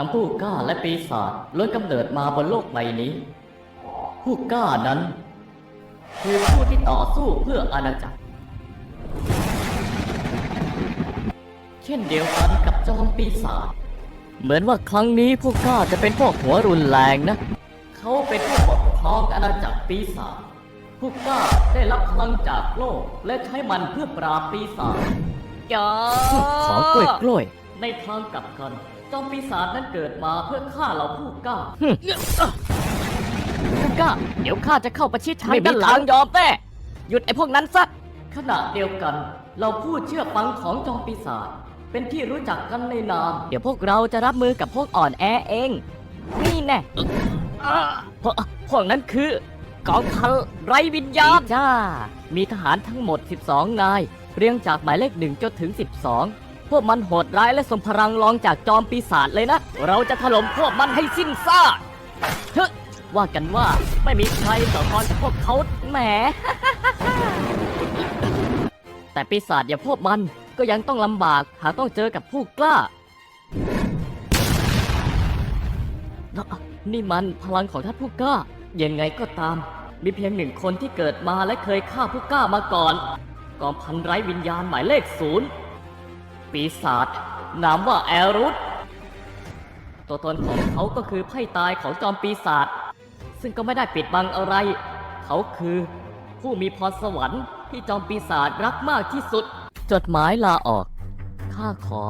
ทั้งผู้กล้าและปีศาจล้วนกำเนิดมาบนโลกใบนี้ ผู้กล้านั้นคือผู้ที่ต่อสู้เพื่ออาณาจักร เช่นเดียวกันกับจอมปีศาจเหมือนว่าครั้งนี้พวกข้าจะเป็นพวกหัวรุนแรงนะ เขาเป็นผู้ปกครองอาณาจักรปีศาจพวกข้าได้รับพลังจากโลกและใช้มันเพื่อปราบปีศาจจ้าของกล้วยกล้วย ในทางกลับกัน จอมปีศาจนั้นเกิดมาเพื่อฆ่าเราผู้กล้าผู้กล้า เดี๋ยวข้าจะเข้าประชิดทางไม่มีด้านหลังทางยอมแน่หยุดไอ้พวกนั้นซะขณะเดียวกัน เราผู้เชื่อฟังของจอมปีศาจเป็นที่รู้จักกันในนาม เดี๋ยวพวกเราจะรับมือกับพวกอ่อนแอเอง นี่แน่อ่าพวกพวกนั้นคือกองพันไรวิญญาณจ้า มีทหารทั้งหมด 12 นาย เรียงจากหมายเลขหนึ่งจนถึง 12 พวกมันโหดร้ายและสมพลังรองจากจอมปีศาจเลยนะ เราจะถล่มพวกมันให้สิ้นซากเฮ้ยว่ากันว่าไม่มีใครต่อกรกับพวกเขาแหม แต่ปีศาจอย่างพวกมันก็ยังต้องลำบากหากต้องเจอกับผู้กล้า นี่มันพลังของท่านผู้กล้า ยังไงก็ตาม มีเพียงหนึ่งคนที่เกิดมาและเคยฆ่าผู้กล้ามาก่อน กองพันไร้วิญญาณหมายเลขศูนย์ ปีศาจนามว่าแอรุสตัวตนของเขาก็คือไพ่ตายของจอมปีศาจซึ่งก็ไม่ได้ปิดบังอะไร เขาคือ ผู้มีพรสวรรค์ที่จอมปีศาจรักมากที่สุด จดหมายลาออก ข้าขอ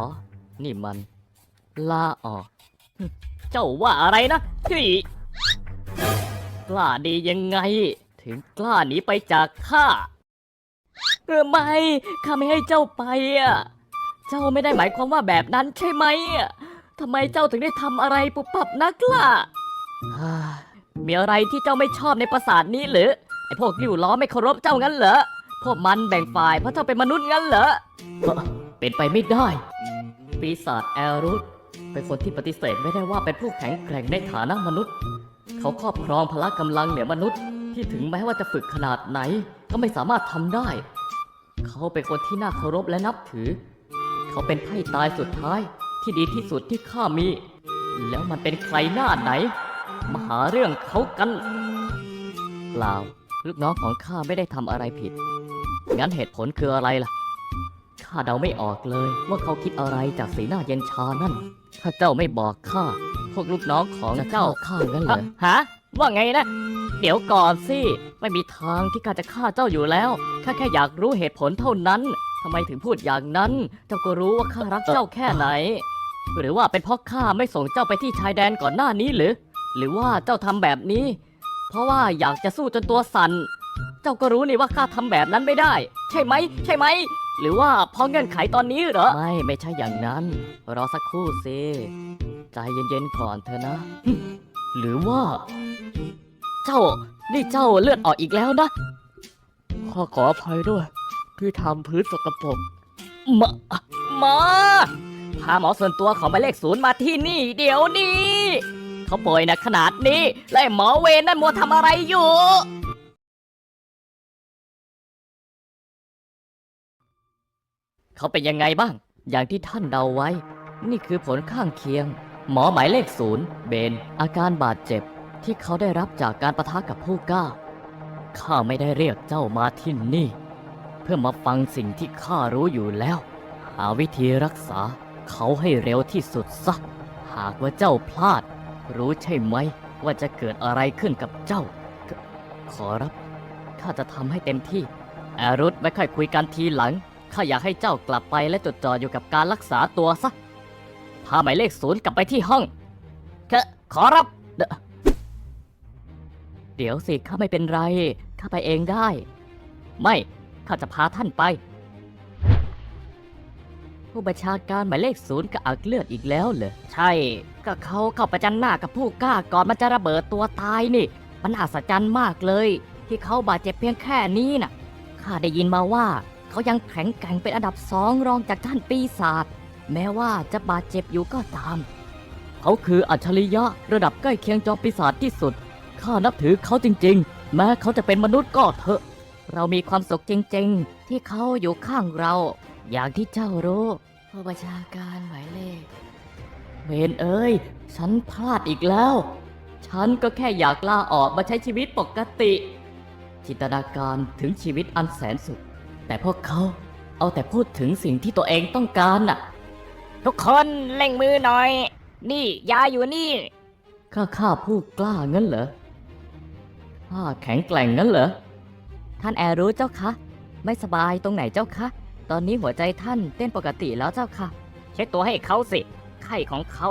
นี่มัน ลาออก เจ้าว่าอะไรนะที่กล้าดียังไง ถึงกล้าหนีไปจากข้าเออไม่ข้าไม่ให้เจ้าไปอะ เจ้าไม่ได้หมายความว่าแบบนั้นใช่ไหมอะทำไมเจ้าถึงได้ทำอะไรปุบปับนักล่ะฮ่ามีอะไรที่เจ้าไม่ชอบในปราสาทนี้หรือ ไอพวกริ้วล้อไม่เคารพเจ้างั้นเหรอ พวกมันแบ่งฝ่ายเพราะเจ้าเป็นมนุษย์งั้นเหรอเอ่อเป็นไปไม่ได้ ปีศาจแอรุสเป็นคนที่ปฏิเสธไม่ได้ว่าเป็นผู้แข็งแกร่งในฐานะมนุษย์ เขาครอบครองพละกำลังเหนือมนุษย์ที่ถึงแม้ว่าจะฝึกขนาดไหน ก็ไม่สามารถทำได้ เขาเป็นคนที่น่าเคารพและนับถือ เขาเป็นไพ่ตายสุดท้ายที่ดีที่สุดที่ข้ามี แล้วมันเป็นใครหน้าไหน มาหาเรื่องเขากัน เปล่า ลูกน้องของข้าไม่ได้ทำอะไรผิด งั้นเหตุผลคืออะไรล่ะ ข้าเดาไม่ออกเลยว่าเขาคิดอะไรจากสีหน้าเย็นชานั่น ถ้าเจ้าไม่บอกข้า พวกลูกน้องของเจ้าฆ่างั้นเหรอ ฮะ ว่าไงนะ เดี๋ยวก่อนสิ ไม่มีทางที่ข้าจะฆ่าเจ้าอยู่แล้ว ข้าแค่อยากรู้เหตุผลเท่านั้นทำไมถึงพูดอย่างนั้น เจ้าก็รู้ว่าข้ารักเจ้าแค่ไหน หรือว่าเป็นเพราะข้าไม่ส่งเจ้าไปที่ชายแดนก่อนหน้านี้หรือ หรือว่าเจ้าทำแบบนี้ เพราะว่าอยากจะสู้จนตัวสั่น เจ้าก็รู้นี่ว่าข้าทำแบบนั้นไม่ได้ ใช่ไหม ใช่ไหม หรือว่าเพราะเงื่อนไขตอนนี้เหรอ ไม่ ไม่ใช่อย่างนั้น รอสักครู่สิใจเย็นๆก่อนเถอะนะ หรือว่า เจ้า นี่เจ้าเลือดออกอีกแล้วนะ ข้าขออภัยด้วย ที่ทำพื้นสกปรกมามาพาหมอส่วนตัวของหมายเลขศูนย์มาที่นี่ เดี๋ยวนี้ เขาป่วยหนะขนาดนี้ และหมอเวรนั่นมัวทำอะไรอยู่ เขาเป็นยังไงบ้าง อย่างที่ท่านเดาไว้ นี่คือผลข้างเคียง หมอหมายเลขศูนย์เบน อาการบาดเจ็บ ที่เขาได้รับจากการประทะกับผู้กล้า ข้าไม่ได้เรียกเจ้ามาที่นี่ พื่อมาฟังสิ่งที่ข้ารู้อยู่แล้ว หาวิธีรักษาเขาให้เร็วที่สุดซะ หากว่าเจ้าพลาด รู้ใช่ไหม ว่าจะเกิดอะไรขึ้นกับเจ้า ขอรับ ข้าจะทำให้เต็มที่ แอรุสไม่ค่อยคุยกันทีหลัง ข้าอยากให้เจ้ากลับไปและจดจ่ออยู่กับการรักษาตัวซะ พาหมายเลขศูนย์กลับไปที่ห้องแคขอรับ เดี๋ยวสิข้าไม่เป็นไร ข้าไปเองได้ ไม่ ข้าจะพาท่านไป ผู้บัญชาการหมายเลขศูนย์กระอักเลือดอีกแล้วเหรอใช่ ก็เขาเข้าประจันหน้ากับผู้กล้าก่อนมันจะระเบิดตัวตายนี่ มันอัศจรรย์มากเลย ที่เขาบาดเจ็บเพียงแค่นี้น่ะข้าได้ยินมาว่า เขายังแข็งแกร่งเป็นอันดับสองรองจากท่านปีศาจแม้ว่าจะบาดเจ็บอยู่ก็ตาม เขาคืออัจฉริยะระดับใกล้เคียงจอมปีศาจที่สุดข้านับถือเขาจริงๆ แม้เขาจะเป็นมนุษย์ก็เถอะ เรามีความสุขจริงๆ ที่เขาอยู่ข้างเรา อย่างที่เจ้ารู้ ผู้บัญชาการหมายเลขเวนเอ้ย ฉันพลาดอีกแล้ว ฉันก็แค่อยากลาออกมาใช้ชีวิตปกติ จินตนาการถึงชีวิตอันแสนสุข แต่พวกเขาเอาแต่พูดถึงสิ่งที่ตัวเองต้องการน่ะ ทุกคนเล่งมือหน่อย นี่ยาอยู่นี่ ข้าข้าผู้กล้างั้นเหรอข้าแข็งแกร่งงั้นเหรอ ท่านแอรู้เจ้าคะ ไม่สบายตรงไหนเจ้าคะ ตอนนี้หัวใจท่านเต้นปกติแล้วเจ้าค่ะ เช็คตัวให้เขาสิ ไข้ของเขา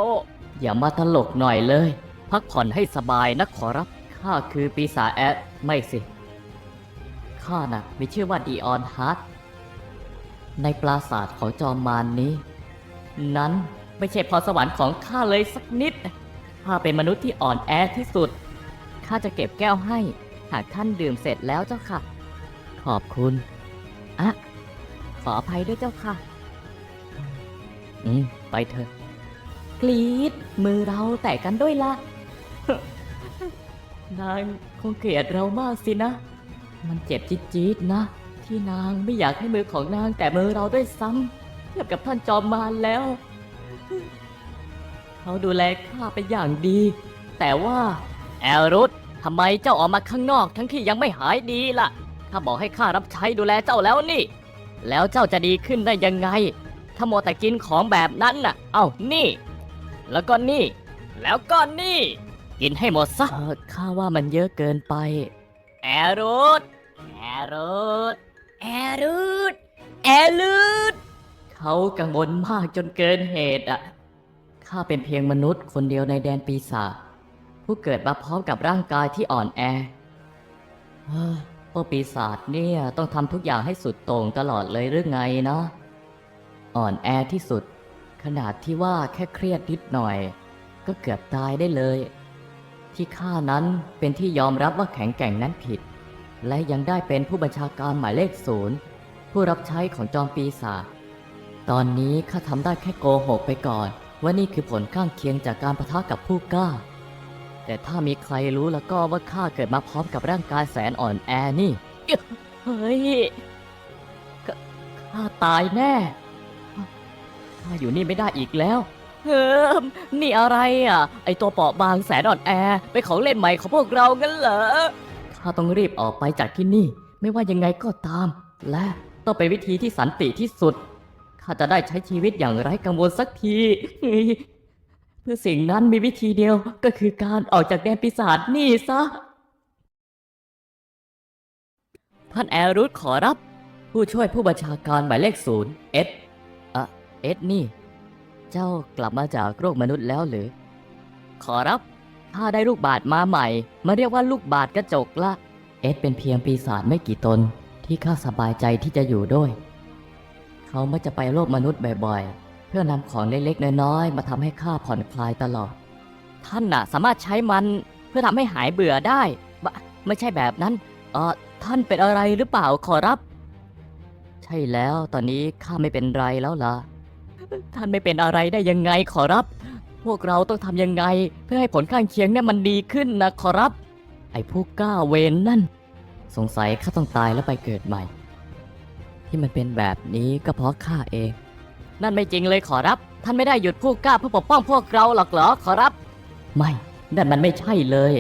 อย่ามาตลกหน่อยเลย พักผ่อนให้สบายนะขอรับ ข้าคือปีศาจแอดไม่สิ ข้าน่ะมีชื่อว่าดีออนฮาร์ดในปราสาทของจอมมารนนี้ นั้นไม่ใช่พรสวรรค์ของข้าเลยสักนิด ข้าเป็นมนุษย์ที่อ่อนแอที่สุด ข้าจะเก็บแก้วให้ หากท่านดื่มเสร็จแล้วเจ้าค่ะ อบคุณ อะขออภัยด้วยเจ้าค่ะ อืม ไปเถอะ กรีดมือเราแตกกันด้วยละนางคงเกลียดเรามากสินะ มันเจ็บจี๊ดๆนะ ที่นางไม่อยากให้มือของนางแต่มือเราด้วยซ้ำเทียบกับท่านจอมมารแล้ว เขาดูแลข้าเป็นอย่างดี แต่ว่า แอลรุธทำไมเจ้าออกมาข้างนอกทั้งที่ยังไม่หายดีล่ะ ข้าบอกให้ข้ารับใช้ดูแลเจ้าแล้วนี่ แล้วเจ้าจะดีขึ้นได้ยังไง ถ้ามัวแต่กินของแบบนั้นน่ะ เอ้านี่ แล้วก็นี่ แล้วก็นี่ กินให้หมดซะเออข้าว่ามันเยอะเกินไป แอรุดแอรุดแอรุดแอรุดเขากังวลมากจนเกินเหตุอะ ข้าเป็นเพียงมนุษย์คนเดียวในแดนปีศาจผู้เกิดมาพร้อมกับร่างกายที่อ่อนแอเฮ้ยพ วกปีศาจเนี่ยต้องทำทุกอย่างให้สุดโต่งตลอดเลยหรือไงนะอ่อนแอที่สุด ขนาดที่ว่าแค่เครียดนิดหน่อย ก็เกือบตายได้เลย ที่ข้านั้นเป็นที่ยอมรับว่าแข็งแกร่งนั้นผิด และยังได้เป็นผู้บัญชาการหมายเลขศูนย์ผู้รับใช้ของจอมปีศาจตอนนี้ข้าทำได้แค่โกหกไปก่อน ว่านี่คือผลข้างเคียงจากการประทะกับผู้กล้า แต่ถ้ามีใครรู้แล้วก็ว่าข้าเกิดมาพร้อมกับร่างกายแสนอ่อนแอนี่ เฮ้ยขข้าตายแน่ ข้าอยู่นี่ไม่ได้อีกแล้วเฮิมนี่อะไรอะ ไอตัวเปราะบางแสนอ่อนแอเป็นของเล่นใหม่ของพวกเรากันเหรอ ข้าต้องรีบออกไปจากที่นี่ ไม่ว่ายังไงก็ตาม และต้องเป็นวิธีที่สันติที่สุด ข้าจะได้ใช้ชีวิตอย่างไร้กังวลสักทีเพื่อสิ่งนั้นมีวิธีเดียวก็คือการออกจากแดนปีศาจนี่ซะ ท่านแอรุธขอรับ ผู้ช่วยผู้บัญชาการหมายเลขศูนย์เอสอะเอสนี่ เจ้ากลับมาจากโลกมนุษย์แล้วหรือ ขอรับข้าได้ลูกบาทมาใหม่ มาเรียกว่าลูกบาทกระจกละ เอสเป็นเพียงปีศาจไม่กี่ตนที่ข้าสบายใจที่จะอยู่ด้วย เขามักจะไปโลกมนุษย์บ่อยๆ เพื่อนำของเล็กๆน้อยๆมาทำให้ข้าผ่อนคลายตลอด ท่านน่ะสามารถใช้มันเพื่อทำให้หายเบื่อได้บะไม่ใช่แบบนั้นเออท่านเป็นอะไรหรือเปล่าขอรับ ใช่แล้วตอนนี้ข้าไม่เป็นไรแล้วล่ะ ท่านไม่เป็นอะไรได้ยังไงขอรับ พวกเราต้องทำยังไง เพื่อให้ผลข้างเคียงเนี่ยมันดีขึ้นนะขอรับ ไอ้พวกก้าเวนนั่น สงสัยข้าต้องตายแล้วไปเกิดใหม่ ที่มันเป็นแบบนี้ก็เพราะข้าเอง นั่นไม่จริงเลยขอรับ ท่านไม่ได้หยุดผู้กล้าเพื่อปกป้องพวกเราหรอกเหรอขอรับ ไม่นั่นมันไม่ใช่เลย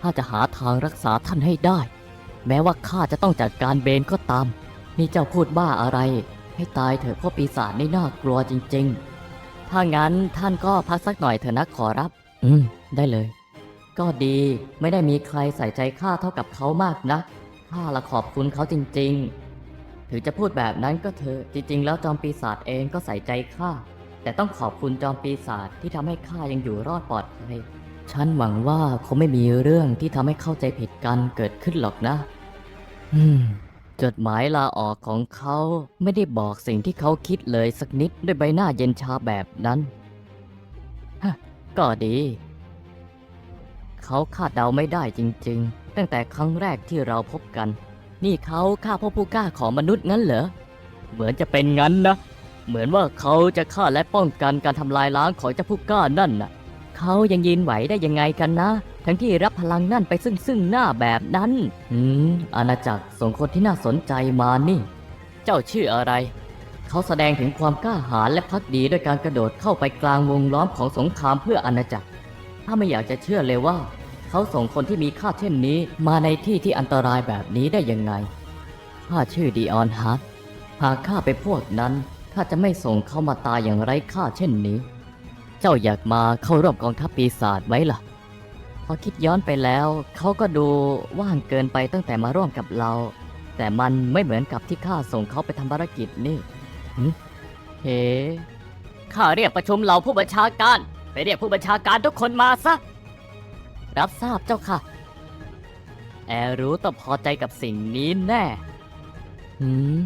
ข้าจะหาทางรักษาท่านให้ได้ แม้ว่าข้าจะต้องจัดการเบนก็ตาม นี่เจ้าพูดบ้าอะไร ให้ตายเถอะพวกปีศาจนี่น่ากลัวจริง ๆ ถ้างั้นท่านก็พักสักหน่อยเถอะนะขอรับ อืม ได้เลย ก็ดีไม่ได้มีใครใส่ใจข้าเท่ากับเขามากนะข้าละขอบคุณเขาจริง ๆ ถึงจะพูดแบบนั้นก็เถอะจริง ๆ แล้วจอมปีศาจเองก็ใส่ใจข้าแต่ต้องขอบคุณจอมปีศาจที่ทำให้ข้ายังอยู่รอดปลอดภัยฉันหวังว่าคงไม่มีเรื่องที่ทำให้เข้าใจผิดกันเกิดขึ้นหรอกนะ อืม จดหมายลาออกของเขาไม่ได้บอกสิ่งที่เขาคิดเลยสักนิดด้วยใบหน้าเย็นชาแบบนั้นฮะก็ดีเขาคาดเดาไม่ได้จริง ๆ ตั้งแต่ครั้งแรกที่เราพบกัน นี่เขาฆ่าพ่อผู้กล้าของมนุษย์งั้นเหรอ เหมือนจะเป็นงั้นนะ เหมือนว่าเขาจะฆ่าและป้องกันการทำลายล้างของเจ้าผู้กล้านั่นน่ะ เขายังยืนไหวได้ยังไงกันนะ ทั้งที่รับพลังนั่นไปซึ่งซึ่งหน้าแบบนั้น อืม อาณาจักรส่งคนที่น่าสนใจมานี่ เจ้าชื่ออะไร เขาแสดงถึงความกล้าหาญและพักดีด้วยการกระโดดเข้าไปกลางวงล้อมของสงครามเพื่ออาณาจักร ถ้าไม่อยากจะเชื่อเลยว่า เขาส่งคนที่มีค่าเช่นนี้มาในที่ที่อันตรายแบบนี้ได้ยังไง ข้าชื่อดีออนฮาร์ดหากข้าไปพวกนั้น ข้าจะไม่ส่งเขามาตายอย่างไร้ค่าเช่นนี้ เจ้าอยากมาเข้าร่วมกองทัพปีศาจไหมล่ะ พอคิดย้อนไปแล้ว เขาก็ดูว่างเกินไปตั้งแต่มาร่วมกับเรา แต่มันไม่เหมือนกับที่ข้าส่งเขาไปทำภารกิจนี่เฮ้ข้าเรียกประชุมเหล่าผู้บัญชาการ ไปเรียกผู้บัญชาการทุกคนมาซะ รับทราบเจ้าค่ะ แอร์รู้ต้องพอใจกับสิ่งนี้แน่ หืม